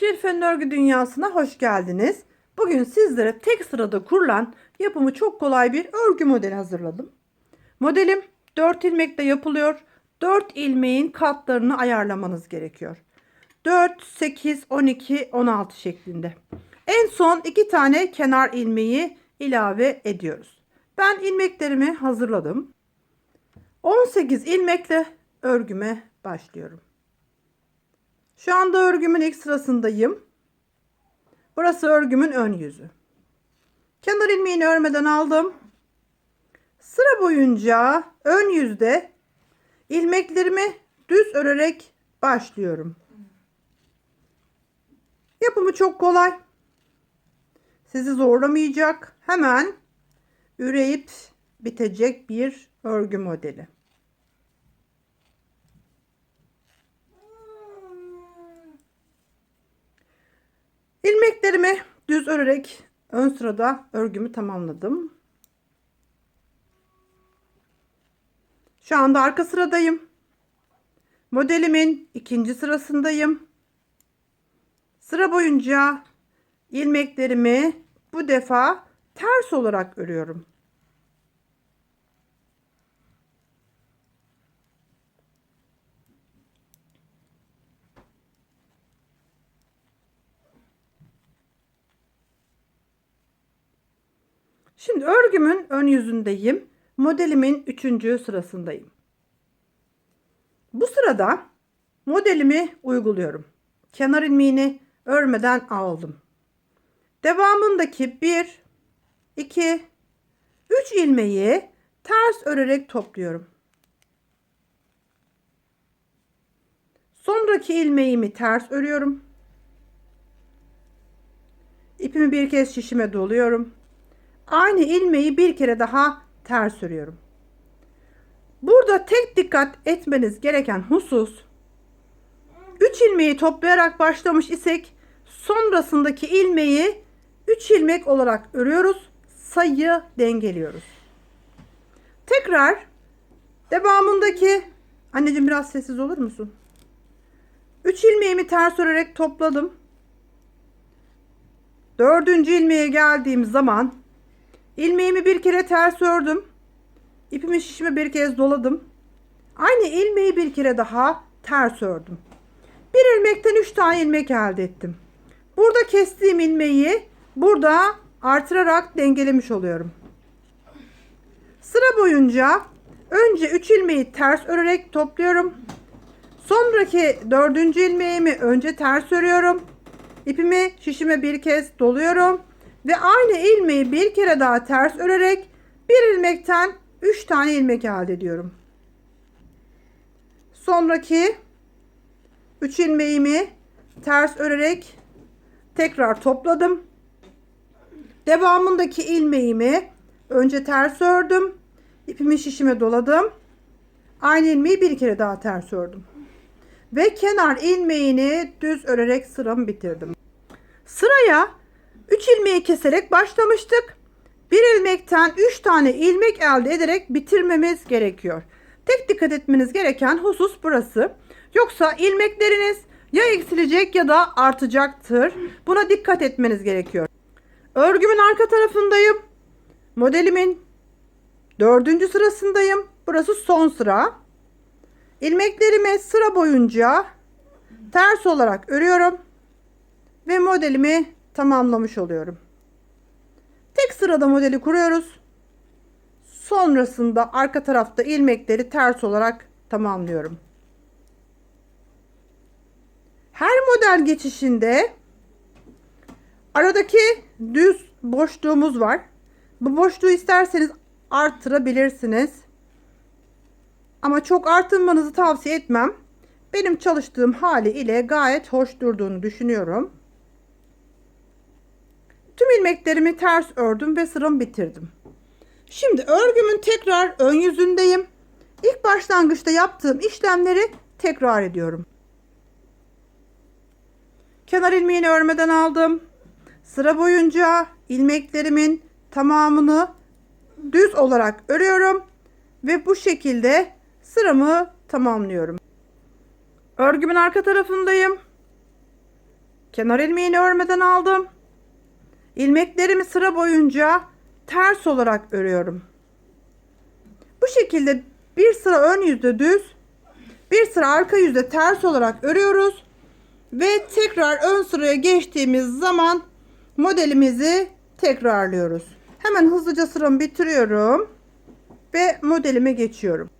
Şerife'nin örgü dünyasına hoş geldiniz. Bugün sizlere tek sırada kurulan yapımı çok kolay bir örgü modeli hazırladım. Modelim 4 ilmekle yapılıyor. 4 ilmeğin katlarını ayarlamanız gerekiyor. 4, 8, 12, 16 şeklinde. En son 2 tane kenar ilmeği ilave ediyoruz. Ben ilmeklerimi hazırladım. 18 ilmekle örgüme başlıyorum. Şu anda örgümün ilk sırasındayım. Burası örgümün ön yüzü. Kenar ilmeğini örmeden aldım. Sıra boyunca ön yüzde ilmeklerimi düz örerek başlıyorum. Yapımı çok kolay. Sizi zorlamayacak. Hemen üreyip bitecek bir örgü modeli. İlmeklerimi düz örerek ön sırada örgümü tamamladım. Şu anda arka sıradayım. Modelimin ikinci sırasındayım. Sıra boyunca ilmeklerimi bu defa ters olarak örüyorum. Şimdi örgümün ön yüzündeyim. Modelimin üçüncü sırasındayım. Bu sırada modelimi uyguluyorum. Kenar ilmeğini örmeden aldım. Devamındaki 1, 2, 3 ilmeği ters örerek topluyorum. Sonraki ilmeğimi ters örüyorum. İpimi bir kez şişime doluyorum. Aynı ilmeği bir kere daha ters örüyorum. Burada tek dikkat etmeniz gereken husus 3 ilmeği toplayarak başlamış isek sonrasındaki ilmeği 3 ilmek olarak örüyoruz. Sayıyı dengeliyoruz. Tekrar devamındaki anneciğim biraz sessiz olur musun? 3 ilmeğimi ters örerek topladım. Dördüncü ilmeğe geldiğim zaman ilmeğimi bir kere ters ördüm. İpimi şişime bir kez doladım. Aynı ilmeği bir kere daha ters ördüm. Bir ilmekten 3 tane ilmek elde ettim. Burada kestiğim ilmeği burada artırarak dengelemiş oluyorum. Sıra boyunca önce 3 ilmeği ters örerek topluyorum. Sonraki dördüncü ilmeğimi önce ters örüyorum. İpimi şişime bir kez doluyorum. Ve aynı ilmeği bir kere daha ters örerek bir ilmekten 3 tane ilmek elde ediyorum. Sonraki 3 ilmeğimi ters örerek tekrar topladım. Devamındaki ilmeğimi önce ters ördüm. İpimi şişime doladım. Aynı ilmeği bir kere daha ters ördüm. Ve kenar ilmeğini düz örerek sıramı bitirdim. Sıraya 3 ilmeği keserek başlamıştık. Bir ilmekten 3 tane ilmek elde ederek bitirmemiz gerekiyor. Tek dikkat etmeniz gereken husus burası. Yoksa ilmekleriniz ya eksilecek ya da artacaktır. Buna dikkat etmeniz gerekiyor. Örgümün arka tarafındayım. Modelimin dördüncü sırasındayım. Burası son sıra. İlmeklerimi sıra boyunca ters olarak örüyorum. Ve modelimi tamamlamış oluyorum. Tek sırada modeli kuruyoruz. Sonrasında arka tarafta ilmekleri ters olarak tamamlıyorum. Her model geçişinde aradaki düz boşluğumuz var. Bu boşluğu isterseniz arttırabilirsiniz. Ama çok artırmanızı tavsiye etmem. Benim çalıştığım hali ile gayet hoş durduğunu düşünüyorum. Tüm ilmeklerimi ters ördüm ve sıramı bitirdim. Şimdi örgümün tekrar ön yüzündeyim. İlk başlangıçta yaptığım işlemleri tekrar ediyorum. Kenar ilmeğini örmeden aldım. Sıra boyunca ilmeklerimin tamamını düz olarak örüyorum ve bu şekilde sıramı tamamlıyorum. Örgümün arka tarafındayım. Kenar ilmeğini örmeden aldım. İlmeklerimi sıra boyunca ters olarak örüyorum. Bu şekilde bir sıra ön yüzde düz, bir sıra arka yüzde ters olarak örüyoruz. Ve tekrar ön sıraya geçtiğimiz zaman modelimizi tekrarlıyoruz. Hemen hızlıca sıramı bitiriyorum ve modelime geçiyorum.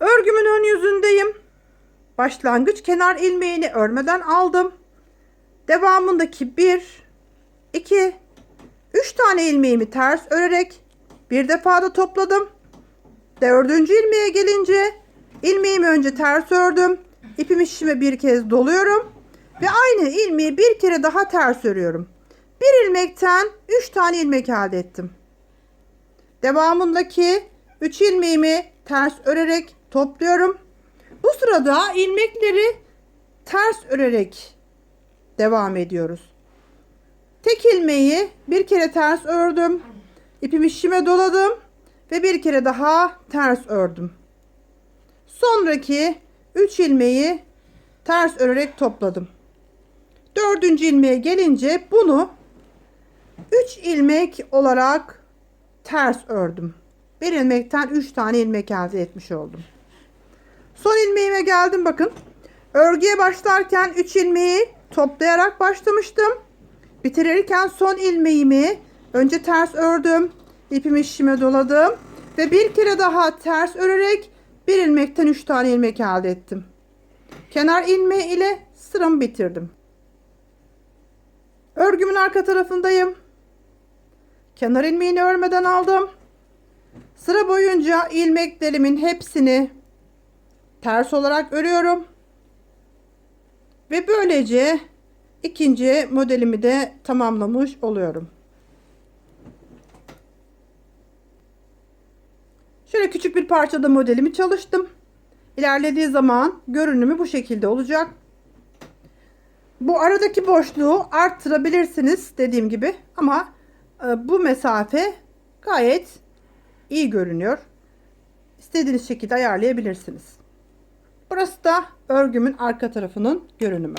Örgümün ön yüzündeyim. Başlangıç kenar ilmeğini örmeden aldım. Devamındaki 1 2 3 tane ilmeğimi ters örerek bir defada topladım. Dördüncü ilmeğe gelince ilmeğimi önce ters ördüm. İpimi şişime bir kez doluyorum ve aynı ilmeği bir kere daha ters örüyorum. Bir ilmekten 3 tane ilmek elde ettim. Devamındaki 3 ilmeğimi ters örerek topluyorum. Bu sırada ilmekleri ters örerek devam ediyoruz. Tek ilmeği bir kere ters ördüm. İpimi şişime doladım ve bir kere daha ters ördüm. Sonraki 3 ilmeği ters örerek topladım. Dördüncü ilmeğe gelince bunu 3 ilmek olarak ters ördüm. Bir ilmekten 3 tane ilmek elde etmiş oldum. Son ilmeğime geldim bakın. Örgüye başlarken 3 ilmeği toplayarak başlamıştım. Bitirirken son ilmeğimi önce ters ördüm. İpimi şişime doladım. Ve bir kere daha ters örerek bir ilmekten 3 tane ilmek elde ettim. Kenar ilmeği ile sıramı bitirdim. Örgümün arka tarafındayım. Kenar ilmeğini örmeden aldım. Sıra boyunca ilmeklerimin hepsini ters olarak örüyorum. Ve böylece ikinci modelimi de tamamlamış oluyorum. Şöyle küçük bir parçada modelimi çalıştım. İlerlediği zaman görünümü bu şekilde olacak. Bu aradaki boşluğu arttırabilirsiniz dediğim gibi ama e, bu mesafe gayet iyi görünüyor. İstediğiniz şekilde ayarlayabilirsiniz. Burası da örgümün arka tarafının görünümü.